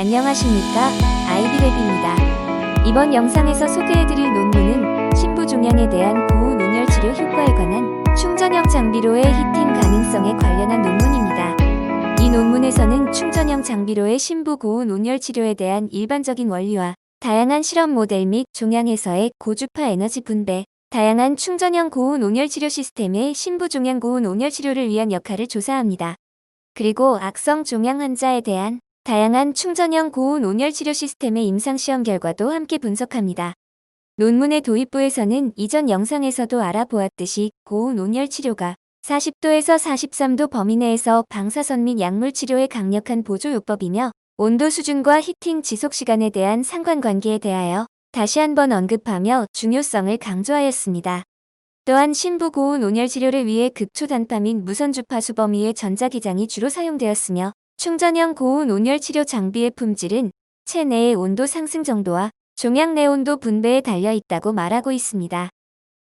안녕하십니까 아이비랩입니다. 이번 영상에서 소개해드릴 논문은 신부 종양에 대한 고온 온열 치료 효과에 관한 충전형 장비로의 히팅 가능성에 관련한 논문입니다. 이 논문에서는 충전형 장비로의 신부 고온 온열 치료에 대한 일반적인 원리와 다양한 실험 모델 및 종양에서의 고주파 에너지 분배, 다양한 충전형 고온 온열 치료 시스템의 신부 종양 고온 온열 치료를 위한 역할을 조사합니다. 그리고 악성 종양 환자에 대한 다양한 충전형 고온 온열 치료 시스템의 임상시험 결과도 함께 분석합니다. 논문의 도입부에서는 이전 영상에서도 알아보았듯이 고온 온열 치료가 40도에서 43도 범위 내에서 방사선 및 약물 치료의 강력한 보조요법이며 온도 수준과 히팅 지속 시간에 대한 상관관계에 대하여 다시 한번 언급하며 중요성을 강조하였습니다. 또한 신부 고온 온열 치료를 위해 극초 단파 및 무선 주파수 범위의 전자기장이 주로 사용되었으며 충전형 고온 온열 치료 장비의 품질은 체내의 온도 상승 정도와 종양 내 온도 분배에 달려 있다고 말하고 있습니다.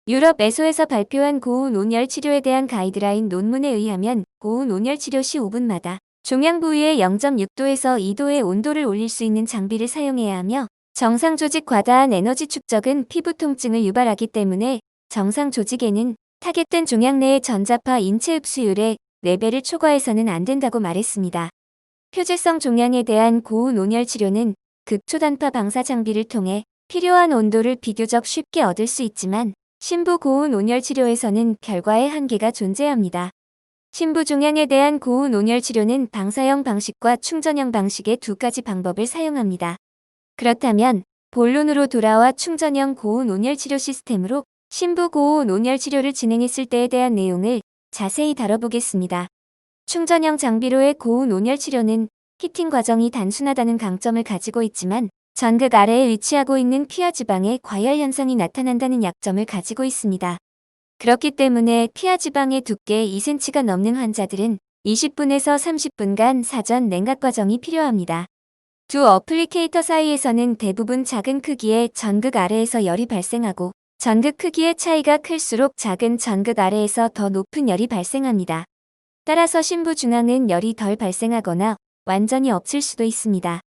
유럽 에소에서 발표한 고온 온열 치료에 대한 가이드라인 논문에 의하면 고온 온열 치료 시 5분마다 종양 부위의 0.6도에서 2도의 온도를 올릴 수 있는 장비를 사용해야 하며 정상 조직 과다한 에너지 축적은 피부 통증을 유발하기 때문에 정상 조직에는 타겟된 종양 내의 전자파 인체 흡수율의 4배를 초과해서는 안 된다고 말했습니다. 표재성 종양에 대한 고온 온열 치료는 극초단파 방사 장비를 통해 필요한 온도를 비교적 쉽게 얻을 수 있지만 신부 고온 온열 치료에서는 결과의 한계가 존재합니다. 신부 종양에 대한 고온 온열 치료는 방사형 방식과 충전형 방식의 두 가지 방법을 사용합니다. 그렇다면 본론으로 돌아와 충전형 고온 온열 치료 시스템으로 신부 고온 온열 치료를 진행했을 때에 대한 내용을 자세히 다뤄보겠습니다. 충전형 장비로의 고온 온열 치료는 히팅 과정이 단순하다는 강점을 가지고 있지만 전극 아래에 위치하고 있는 피하 지방에 과열 현상이 나타난다는 약점을 가지고 있습니다. 그렇기 때문에 피하 지방의 두께 2cm가 넘는 환자들은 20분에서 30분간 사전 냉각 과정이 필요합니다. 두 어플리케이터 사이에서는 대부분 작은 크기의 전극 아래에서 열이 발생하고 전극 크기의 차이가 클수록 작은 전극 아래에서 더 높은 열이 발생합니다. 따라서 신부 중앙은 열이 덜 발생하거나 완전히 없을 수도 있습니다.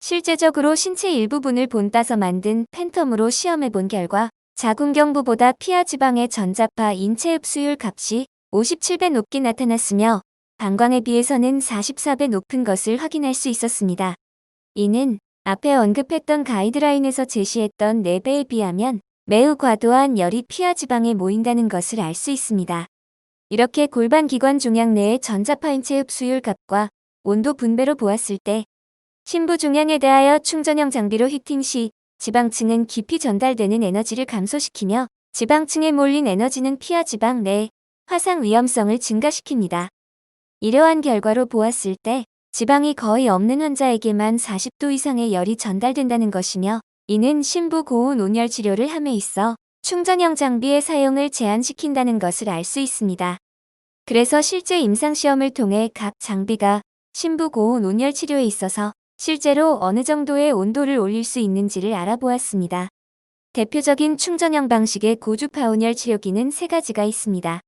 실제적으로 신체 일부분을 본따서 만든 팬텀으로 시험해 본 결과 자궁경부보다 피하 지방의 전자파 인체 흡수율 값이 57배 높게 나타났으며 방광에 비해서는 44배 높은 것을 확인할 수 있었습니다. 이는 앞에 언급했던 가이드라인에서 제시했던 4배에 비하면 매우 과도한 열이 피하 지방에 모인다는 것을 알 수 있습니다. 이렇게 골반 기관 종양 내의 전자파 인체 흡수율 값과 온도 분배로 보았을 때 신부 종양에 대하여 충전형 장비로 히팅 시 지방층은 깊이 전달되는 에너지를 감소시키며 지방층에 몰린 에너지는 피하 지방 내 화상 위험성을 증가시킵니다. 이러한 결과로 보았을 때 지방이 거의 없는 환자에게만 40도 이상의 열이 전달된다는 것이며 이는 신부 고온 온열 치료를 함에 있어 충전형 장비의 사용을 제한시킨다는 것을 알 수 있습니다. 그래서 실제 임상시험을 통해 각 장비가 신부 고온 온열 치료에 있어서 실제로 어느 정도의 온도를 올릴 수 있는지를 알아보았습니다. 대표적인 충전형 방식의 고주파 온열 치료기는 세 가지가 있습니다.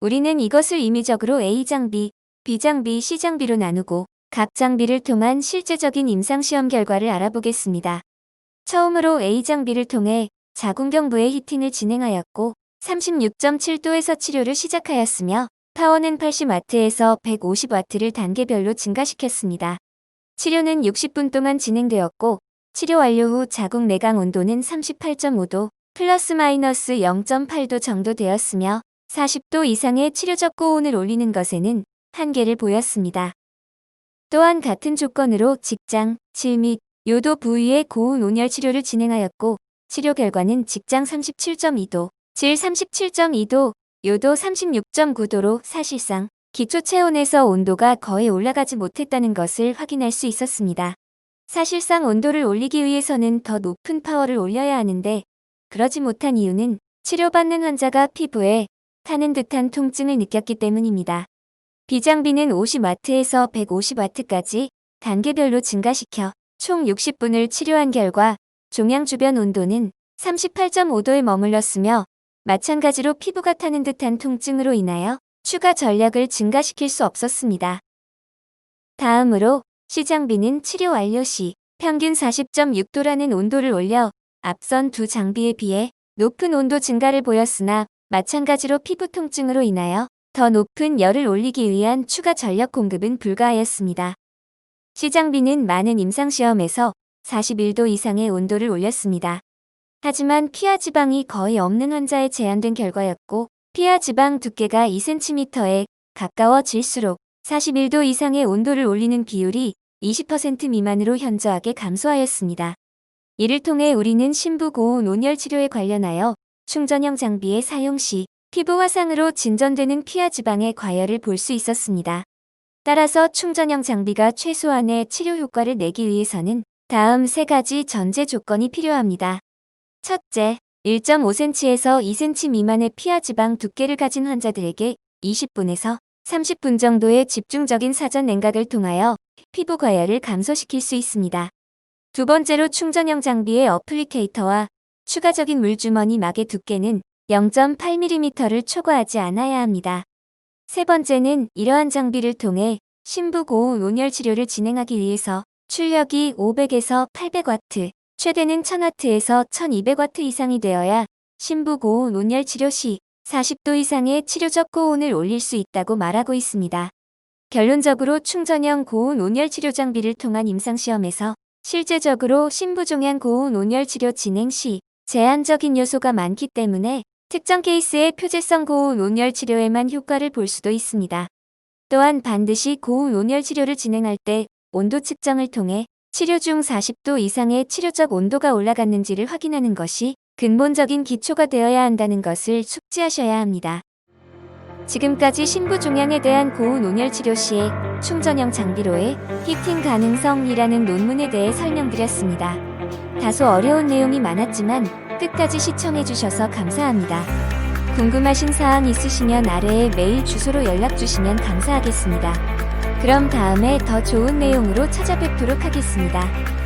우리는 이것을 임의적으로 A장비, B장비, C장비로 나누고 각 장비를 통한 실제적인 임상시험 결과를 알아보겠습니다. 처음으로 A장비를 통해 자궁경부의 히팅을 진행하였고 36.7도에서 치료를 시작하였으며 파워는 80W에서 150W를 단계별로 증가시켰습니다. 치료는 60분 동안 진행되었고 치료 완료 후 자궁 내강 온도는 38.5도 플러스 마이너스 0.8도 정도 되었으며 40도 이상의 치료적 고온을 올리는 것에는 한계를 보였습니다. 또한 같은 조건으로 직장, 질 및 요도 부위의 고온 온열 치료를 진행하였고 치료 결과는 직장 37.2도, 질 37.2도, 요도 36.9도로 사실상 기초 체온에서 온도가 거의 올라가지 못했다는 것을 확인할 수 있었습니다. 사실상 온도를 올리기 위해서는 더 높은 파워를 올려야 하는데 그러지 못한 이유는 치료받는 환자가 피부에 타는 듯한 통증을 느꼈기 때문입니다. 비장비는 50W에서 150W까지 단계별로 증가시켜 총 60분을 치료한 결과 종양 주변 온도는 38.5도에 머물렀으며 마찬가지로 피부가 타는 듯한 통증으로 인하여 추가 전력을 증가시킬 수 없었습니다. 다음으로 시장비는 치료 완료 시 평균 40.6도라는 온도를 올려 앞선 두 장비에 비해 높은 온도 증가를 보였으나 마찬가지로 피부 통증으로 인하여 더 높은 열을 올리기 위한 추가 전력 공급은 불가하였습니다. 시장비는 많은 임상시험에서 41도 이상의 온도를 올렸습니다. 하지만 피하 지방이 거의 없는 환자에 제한된 결과였고 피하 지방 두께가 2cm에 가까워질수록 41도 이상의 온도를 올리는 비율이 20% 미만으로 현저하게 감소하였습니다. 이를 통해 우리는 신부 고온 온열 치료에 관련하여 충전형 장비의 사용 시 피부 화상으로 진전되는 피하 지방의 과열을 볼 수 있었습니다. 따라서 충전형 장비가 최소한의 치료 효과를 내기 위해서는 다음 세 가지 전제 조건이 필요합니다. 첫째, 1.5cm에서 2cm 미만의 피하 지방 두께를 가진 환자들에게 20분에서 30분 정도의 집중적인 사전 냉각을 통하여 피부 과열을 감소시킬 수 있습니다. 두 번째로 충전형 장비의 어플리케이터와 추가적인 물주머니 막의 두께는 0.8mm를 초과하지 않아야 합니다. 세 번째는 이러한 장비를 통해 신부 고온 온열 치료를 진행하기 위해서 출력이 500에서 800W, 최대는 1000W에서 1200W 이상이 되어야 신부 고온 온열 치료 시 40도 이상의 치료적 고온을 올릴 수 있다고 말하고 있습니다. 결론적으로 충전형 고온 온열 치료 장비를 통한 임상시험에서 실제적으로 신부종양 고온 온열 치료 진행 시 제한적인 요소가 많기 때문에 특정 케이스의 표재성 고온 온열 치료에만 효과를 볼 수도 있습니다. 또한 반드시 고온 온열 치료를 진행할 때 온도 측정을 통해 치료 중 40도 이상의 치료적 온도가 올라갔는지를 확인하는 것이 근본적인 기초가 되어야 한다는 것을 숙지하셔야 합니다. 지금까지 신부 종양에 대한 고온 온열 치료 시에 충전형 장비로의 히팅 가능성이라는 논문에 대해 설명드렸습니다. 다소 어려운 내용이 많았지만 끝까지 시청해주셔서 감사합니다. 궁금하신 사항 있으시면 아래에 메일 주소로 연락 주시면 감사하겠습니다. 그럼 다음에 더 좋은 내용으로 찾아뵙도록 하겠습니다.